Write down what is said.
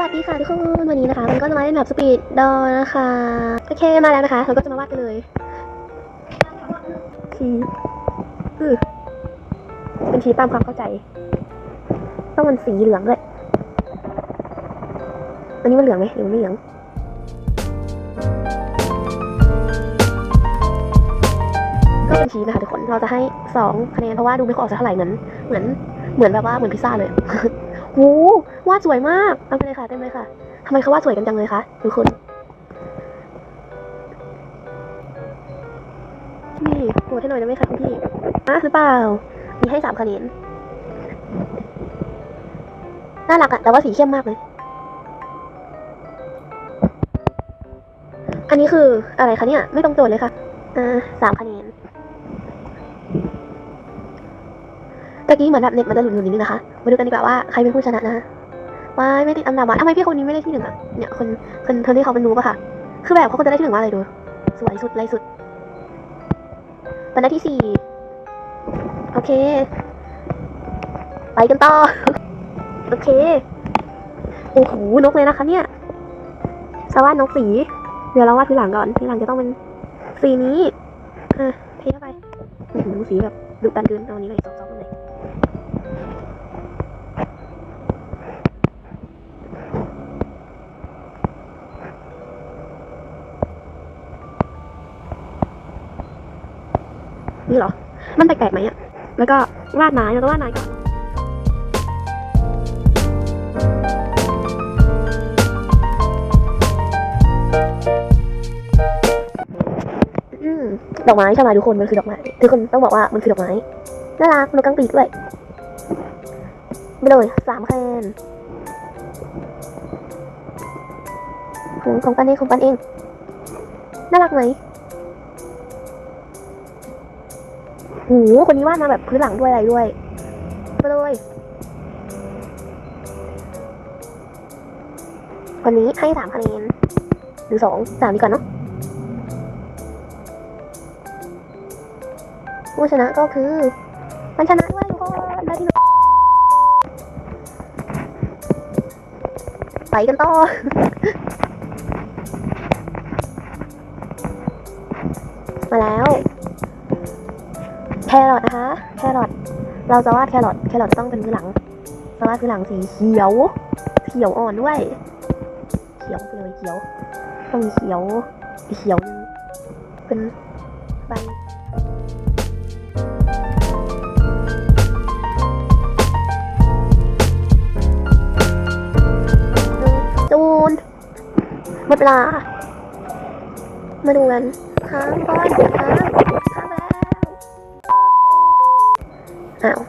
สวัสดีค่ะทุกคนวันนี้นะคะ มันก็จะมาเล่นแบบสปีดดอนะคะโอเคมาแล้วนะคะเราก็จะมาวาดกันเลยชีอือเป็นชีตามความเข้าใจ ต้องมันสีเหลืองด้วยอันนี้มันเหลืองไหมหรือมันไม่เหลืองก็เป็นชีนะคะทุกคนเราจะให้สองคะแนนเพราะว่าดูไม่ค่อยออกสักเท่าไหร่เหมือนเหมือนเหมือนแบบว่าเหมือนพิซซ่าเลย โอ้วาดสวยมาก เอาไปเลยค่ะเต็มเลยค่ะทำไมเขาวาดสวยกันจังเลยคะทุกคน นี่โหวตให้หน่อยได้ไหมคะคุณพี่อะหรือเปล่า มีให้สามคะแนนน่ารักอะแต่ว่าสีเข้มมากเลย อันนี้คืออะไรคะเนี่ย ไม่ตรงโจทย์เลยค่ะ อ่าสามคะแนน ตะกี้เหมือนแบบเน็ตมันจะหลุดๆนิดนึงนะคะ มาดูกันดีกว่าว่าใครเป็นผู้ชนะนะคะว้ายไม่ติดอันดับวะทำไมพี่คนนี้ไม่ได้ที่หนึ่งอะเนี่ยคนคนคนที่เขาเป็นรู้ปะค่ะ คือแบบเขาควรจะได้ที่หนึ่งว่าอะไรดู สวยสุดไรสุดเป็นได้ที่สี่โอเค ไปกันต่อ โอเค โอ้โห นกเลยนะคะเนี่ยสวัสดนกสี เดี๋ยวเราวาดทีหลังก่อนทีหลังจะต้องเป็นสีนี้ อะเทเข้าไปโอ้โหสีแบบดุดันเกินเอาอันนี้เลยซอฟๆเลยนี่ นี่เหรอ มันแปลกๆไหมอะแล้วก็วาดไม้แล้วก็วาดไม้ก่อนอืมดอกไม้ใช่ไหมทุกคนมันคือดอกไม้ทุกคนต้องบอกว่ามันคือดอกไม้น่ารักมันกลางปีกด้วยไปเลยสามคะแนนของของปันเองของปันเองน่ารักไหม หคนนี้วาดมาแบบพื้นหลังด้วยอะไรด้วยไปเลยคนนี้ให้สามคะแนนหรือสองสามดีกว่าเนาะผู้ชนะก็คือ มันชนะด้วยทุกคนได้ที่หนึ่งไปกันต่อมาแล้ว แครอทนะคะแครอทเราจะวาดแครอทแครอทต้องเป็นพื้นหลังจะวาดพื้นหลังสีเขียว เขียวอ่อนด้วย เขียวไปเลยเขียวต้องเขียวเขียวเป็นใบจูนหมดเวลามาดูกันค้างก่อนค้าง ค้